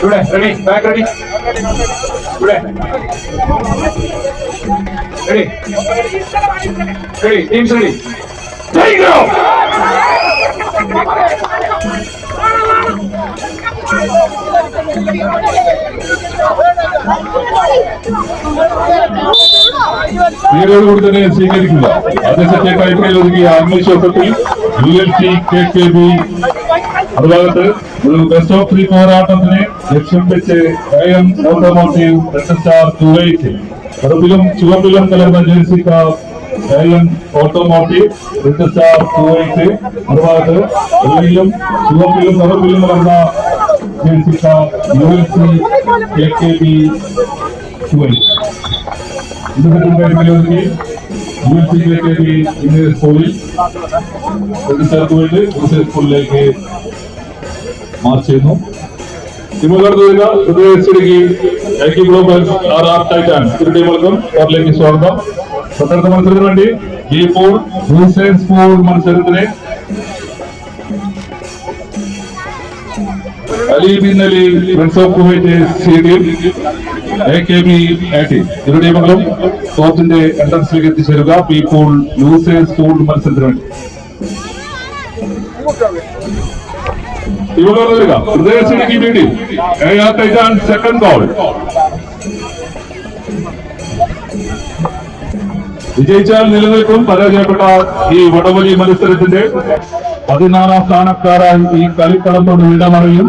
చూడే ready back ready చూడే ready ready teams ready Take it off! Thank you. കൂടി തന്നെ സ്വീകരിക്കുക. ആദ്യത്തേക്കായി ഒതുക്കിയ അന്വേഷ യോഗത്തിൽ U L C K K B അതുഭാഗത്ത് ഒരു ബെസ്റ്റ് ഓഫ് ത്രീ പോരാട്ടത്തിന് ലക്ഷ്യം വെച്ച് M automotive S R Kuwait കറുപ്പിലും ചുവപ്പിലും കലർന്ന ജേഴ്സിക്കാർ A automotive S R Kuwait അതുഭാഗത്ത് വെള്ളയിലും ചുവപ്പിലും കറുപ്പിലും കലർന്ന ജേഴ്സിക്കാർ യു എൽ കുവൈറ്റ് ഇന്നത്തെ കാര്യങ്ങളിലേക്ക് U L C K K B ഇന്ന് സ്കൂളിൽ ചേർത്തുകൊണ്ട് സ്കൂളിലേക്ക് മാർച്ച് ചെയ്യുന്നു തിരുമുഖർദ്ദ ഹൃദയസ്ഥിതിക്ക് ഐക്യ ഗ്ലോബൽ ആർ ആർ ടൈറ്റാൻ ഇരു ടീമുകൾക്കും കോർട്ടിലേക്ക് സ്വാഗതം തൊട്ടടുത്ത മത്സരത്തിന് വേണ്ടി ഈ പോൾ ന്യൂസൈഡ് സ്കൂൾ മത്സരത്തിന് Ali bin Ali friends of Kuwait stadium A K B A ഇരു ടീമുകളും കോർട്ടിന്റെ എൻട്രൻസിലേക്ക് എത്തിച്ചേരുക. പി പോൾ ന്യൂസൈഡ് സ്കൂൾ മത്സരത്തിന് വേണ്ടി. വരിക. ഹൃദയസ്ഥിതിക്ക് വേണ്ടി സെക്കൻഡ് ബോൾ വിജയിച്ചാൽ നിലനിൽക്കും. പരാജയപ്പെട്ട ഈ വടവലി മത്സരത്തിന്റെ പതിനാറാം സ്ഥാനക്കാരായി ഈ കളിക്കളത്തോട് വിടമറിയും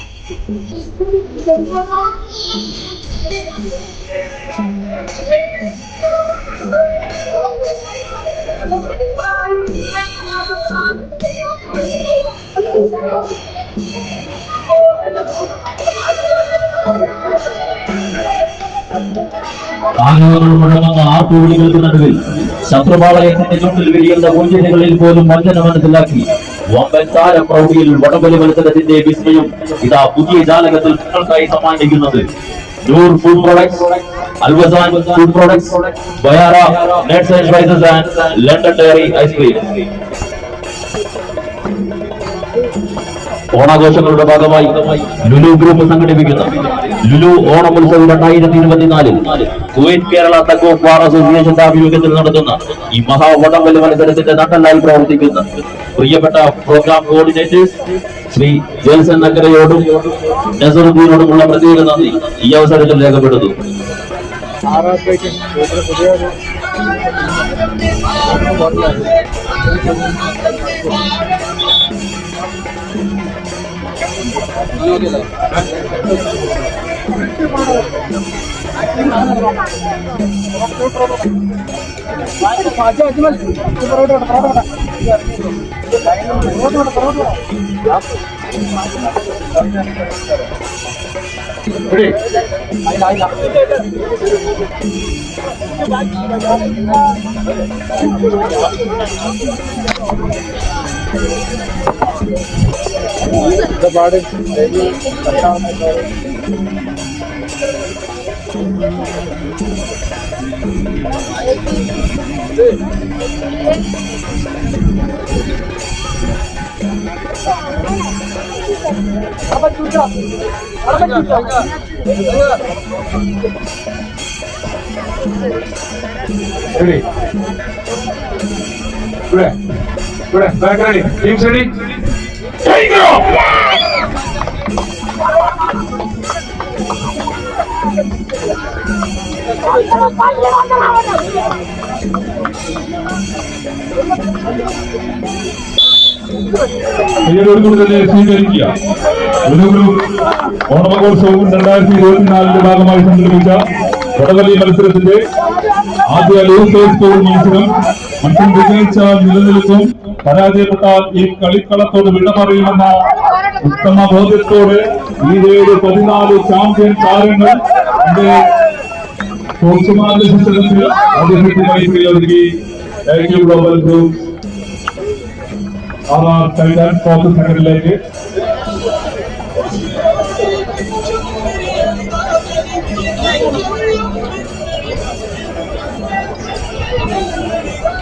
ആർപ്പുവിളികൾക്ക് നടുവിൽ ശത്രുപാളയത്തിന്റെ ചുണ്ടിൽ വിരിയുന്ന ഊഞ്ചലുകളിൽ പോലും വഞ്ചന മനസ്സിലാക്കി വമ്പൻ താര പ്രൗഢിയിൽ വടംവലി മത്സരത്തിന്റെ വിസ്മയം ഇതാ പുതിയ ജാലകത്തിൽ നിങ്ങൾക്കായി സമ്മാനിക്കുന്നത്. Noor food products Alwazan food products Bayara nuts and spices and London dairy ice cream ഓണാഘോഷങ്ങളുടെ ഭാഗമായി ലുലു ഗ്രൂപ്പ് സംഘടിപ്പിക്കുന്ന. ലുലു ഓണം ഉത്സവം രണ്ടായിരത്തി ഇരുപത്തിനാലിൽ കുവൈറ്റ് കേരള തക്കോ ബാർ അസോസിയേഷന്റെ ആഭിമുഖ്യത്തിൽ നടത്തുന്ന ഈ മഹാവടംവലി മത്സരത്തിന്റെ നട്ടലായി പ്രവർത്തിക്കുന്ന. പ്രിയപ്പെട്ട പ്രോഗ്രാം കോർഡിനേറ്റേഴ്സ് ശ്രീ ജെൽസൺ നക്കരയോടും നസറുദ്ദീനോടുമുള്ള പ്രത്യേക നന്ദി ഈ അവസരത്തിൽ രേഖപ്പെടുത്തുന്നു பாடு Ready. Ready. Ready. Back ready. Teams ready? Take off! തന്നെ സ്വീകരിക്കുക. ഒരു ഗ്രൂപ്പ് ഓണമഹോത്സവം രണ്ടായിരത്തി ഇരുപത്തിനാലിന്റെ ഭാഗമായി സംഘടിപ്പിച്ച വടവലി മത്സരത്തിന്റെ ആദ്യ സ്കൂൾ മത്സരം മത്സരം വിജയിച്ചാൽ നിലനിൽക്കും. പരാജയപ്പെട്ടാൽ ഈ കളിക്കളത്തോട് വിട പറയുമെന്ന ഉത്തമ ബോധ്യത്തോടെ ഏഴ് പതിനാല് ചാമ്പ്യൻ താരങ്ങൾ കോച്ചുമാരുടെ ശിക്ഷണത്തിൽ അദ്ദേഹത്തിനായി പ്രയോഗിക്കുകയും ഗ്ലോബൽ ഗ്രൂപ്പ് ആർ കൈലാൻ ഫോക്കസ് സെന്ററിലേക്ക്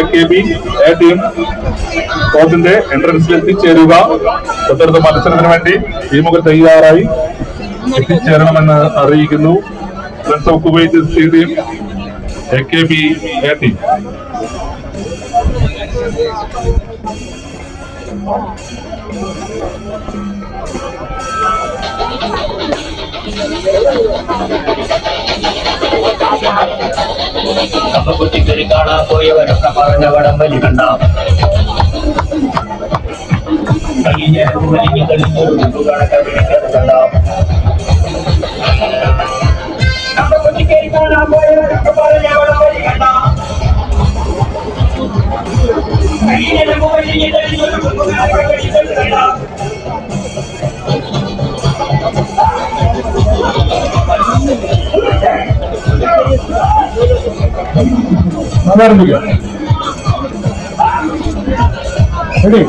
A K B A team കോർട്ടിന്റെ എൻട്രൻസിൽ എത്തിച്ചേരുക. തൊട്ടടുത്ത മത്സരത്തിന് വേണ്ടി ടീമുകൾ തയ്യാറായി എത്തിച്ചേരണമെന്ന് അറിയിക്കുന്നു. Friends of Kuwait stadium A K B team കപ്പക്കുറ്റിക്കരി കാണാൻ പോയവരൊക്കെ പറഞ്ഞ വടം വലി കണ്ട കഴിഞ്ഞ വലിയ കളിച്ചൊരു കണക്കെ പിടിക്കുന്നത് കണ്ട കപ്പക്കുറ്റിക്കരി കാണാൻ പോയവരൊക്കെ പറഞ്ഞ വടം വലി കണ്ട കഴിഞ്ഞ വലിയ കളിച്ചൊരു കണക്കെ പിടിക്കുന്നത് കണ്ട ആരംഭിക്കാം റെഡി.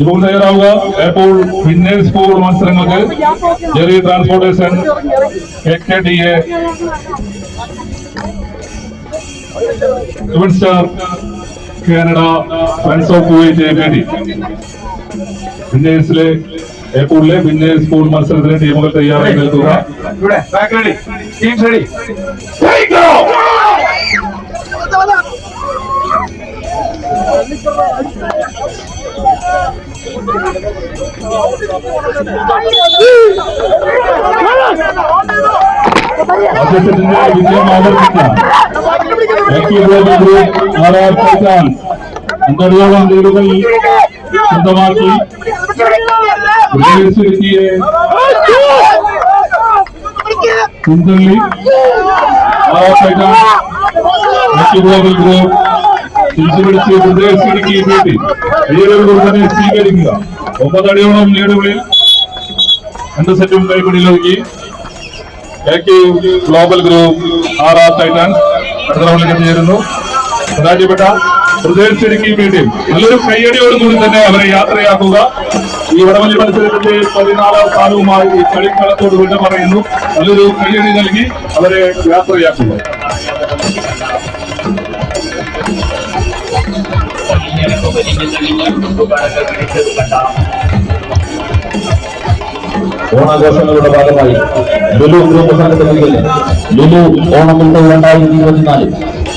ഇപ്പോൾ തയ്യാറാവുക. എപ്പോൾ വിന്നേഴ്സ് സ്കൂൾ മത്സരങ്ങൾക്ക് Jerry transportation K K D A star Canada friends of Kuwait A D വിന്നേഴ്സിലെ ഏപ്പൂളിലെ winners school മത്സരത്തിന് ടീമുകൾ തയ്യാറായി നിൽക്കുക ഇവിടെ ബാക്ക് റെഡി ടീംസ് റെഡി അദ്ദേഹത്തിന്റെ വിജയം ആവർത്തിക്കാം lucky global group R R Titans അന്തടിയോളം ലീഡുകൾ സ്വന്തമാക്കി വിജയിച്ച് കിട്ടിയ കുന്തള്ളി ആർ ടൈറ്റാൻസ് ഗ്രൂപ്പ് തിരിച്ചുപിടിച്ച് പ്രദേശിടുക്കി വേണ്ടി ലീഡുകൾ തന്നെ സ്വീകരിക്കുക. ഒമ്പതടിയോളം ലീഡുകളിൽ രണ്ട് സെറ്റും കൈപ്പിടിയിലൊതുക്കി A global group R R Titans അടുത്ത റൗണ്ടിലേക്ക് എത്തിച്ചേരുന്നു പരാജയപ്പെട്ട പ്രദേശിടുക്കി വേണ്ടിയും നല്ലൊരു കയ്യടിയോടുകൂടി തന്നെ അവരെ യാത്രയാക്കുക. ഈ വടവലി മത്സരത്തിന്റെ പതിനാലാം സ്ഥാനവുമായി ഈ കളിക്കളത്തോട് വിട പറയുന്നു. നല്ലൊരു കയ്യടി നൽകി അവരെ യാത്രയാക്കുക. ഓണാഘോഷങ്ങളുടെ ഭാഗമായി ലുലു ഗ്രൂപ്പ് സംഘടിപ്പിക്കുന്ന ലുലു ഓണം രണ്ടായിരത്തി ഇരുപത്തിനാല്.